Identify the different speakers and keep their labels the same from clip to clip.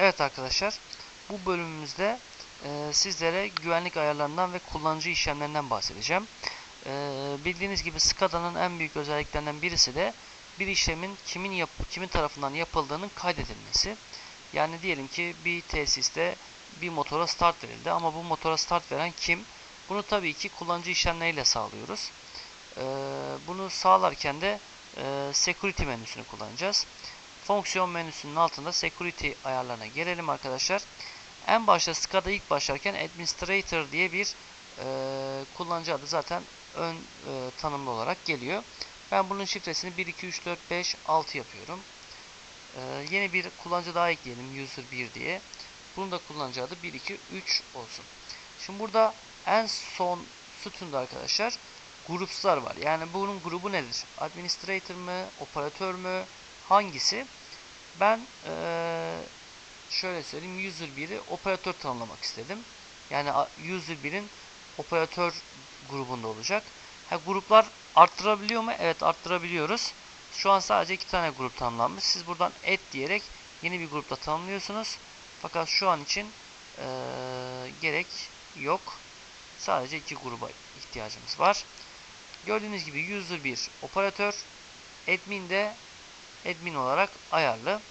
Speaker 1: Evet arkadaşlar bu bölümümüzde e, sizlere güvenlik ayarlarından ve kullanıcı işlemlerinden bahsedeceğim. E, bildiğiniz gibi SCADA'nın en büyük özelliklerinden birisi de bir işlemin kimin yap kimin tarafından yapıldığının kaydedilmesi. Yani diyelim ki bir tesiste bir motora start verildi ama bu motora start veren kim? Bunu tabii ki kullanıcı işlemleriyle sağlıyoruz. E, bunu sağlarken de e, security menüsünü kullanacağız. Fonksiyon menüsünün altında security ayarlarına gelelim arkadaşlar. En başta SCADA ilk başlarken administrator diye bir e, kullanıcı adı zaten ön e, tanımlı olarak geliyor. Ben bunun şifresini 1, 2, 3, 4, 5, 6 yapıyorum. E, yeni bir kullanıcı daha ekleyelim user 1 diye. Bunun da kullanıcı adı 1, 2, 3 olsun. Şimdi burada en son sütunda arkadaşlar grupslar var. Yani bunun grubu nedir? Administrator mı? Operatör mü? Hangisi? Ben ee, şöyle söyleyeyim user 1'i operatör tanımlamak istedim. Yani user 1'in operatör grubunda olacak. Ha, gruplar arttırabiliyor mu? Evet arttırabiliyoruz. Şu an sadece iki tane grup tanımlanmış. Siz buradan add diyerek yeni bir grupta tanımlıyorsunuz. Fakat şu an için ee, gerek yok. Sadece iki gruba ihtiyacımız var. Gördüğünüz gibi user 1 operatör, admin de admin olarak ayarlı.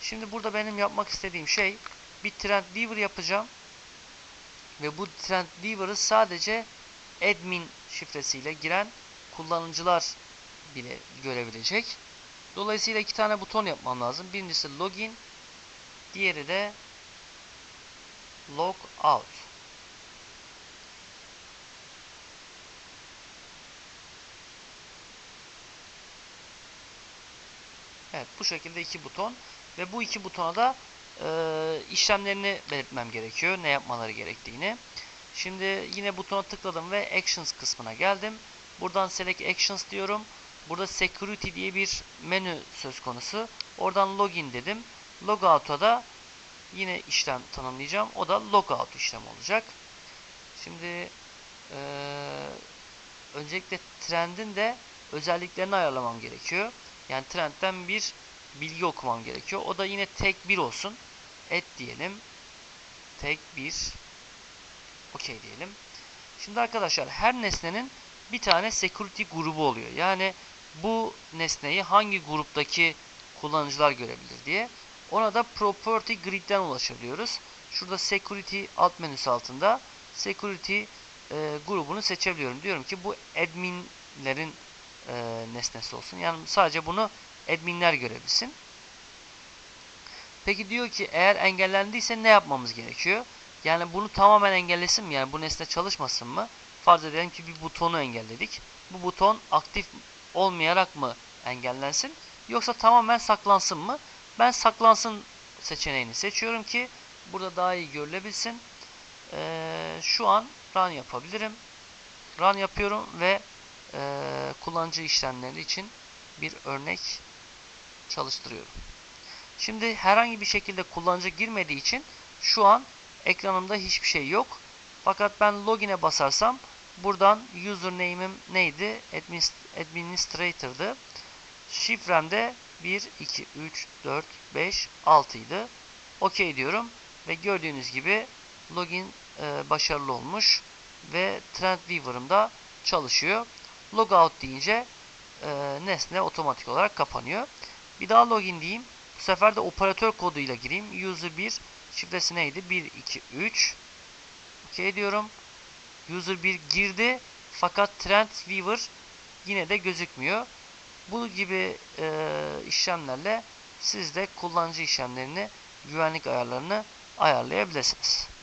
Speaker 1: Şimdi burada benim yapmak istediğim şey bir trend viewer yapacağım. Ve bu trend viewer'ı sadece admin şifresiyle giren kullanıcılar bile görebilecek. Dolayısıyla iki tane buton yapmam lazım. Birincisi login, diğeri de log out. Evet bu şekilde iki buton ve bu iki butona da e, işlemlerini belirtmem gerekiyor. Ne yapmaları gerektiğini. Şimdi yine butona tıkladım ve Actions kısmına geldim. Buradan Select Actions diyorum. Burada Security diye bir menü söz konusu. Oradan Login dedim. Logout'a da yine işlem tanımlayacağım. O da Logout işlem olacak. Şimdi e, öncelikle trendin de özelliklerini ayarlamam gerekiyor. Yani trendten bir bilgi okumam gerekiyor. O da yine tek bir olsun. Et diyelim. Tek bir. Okey diyelim. Şimdi arkadaşlar her nesnenin bir tane security grubu oluyor. Yani bu nesneyi hangi gruptaki kullanıcılar görebilir diye. Ona da property grid'den ulaşabiliyoruz. Şurada security alt menüsü altında security e, grubunu seçebiliyorum. Diyorum ki bu adminlerin e, nesnesi olsun. Yani sadece bunu adminler görebilsin. Peki diyor ki eğer engellendiyse ne yapmamız gerekiyor? Yani bunu tamamen engellesin mi? Yani bu nesne çalışmasın mı? Farz edelim ki bir butonu engelledik. Bu buton aktif olmayarak mı engellensin? Yoksa tamamen saklansın mı? Ben saklansın seçeneğini seçiyorum ki burada daha iyi görülebilsin. Ee, şu an run yapabilirim. Run yapıyorum ve kullanıcı işlemleri için bir örnek çalıştırıyorum. Şimdi herhangi bir şekilde kullanıcı girmediği için şu an ekranımda hiçbir şey yok. Fakat ben login'e basarsam buradan username'im neydi? Administrator'dı. Şifrem de 1, 2, 3, 4, 5, 6 idi. OK diyorum ve gördüğünüz gibi login e, başarılı olmuş ve Trend Viewer'ım da çalışıyor. Logout deyince e, nesne otomatik olarak kapanıyor. Bir daha login diyeyim. Bu sefer de operatör koduyla gireyim. User 1 şifresi neydi? 1, 2, 3. OK diyorum. User 1 girdi. Fakat Trend Viewer yine de gözükmüyor. Bu gibi e, işlemlerle siz de kullanıcı işlemlerini, güvenlik ayarlarını ayarlayabilirsiniz.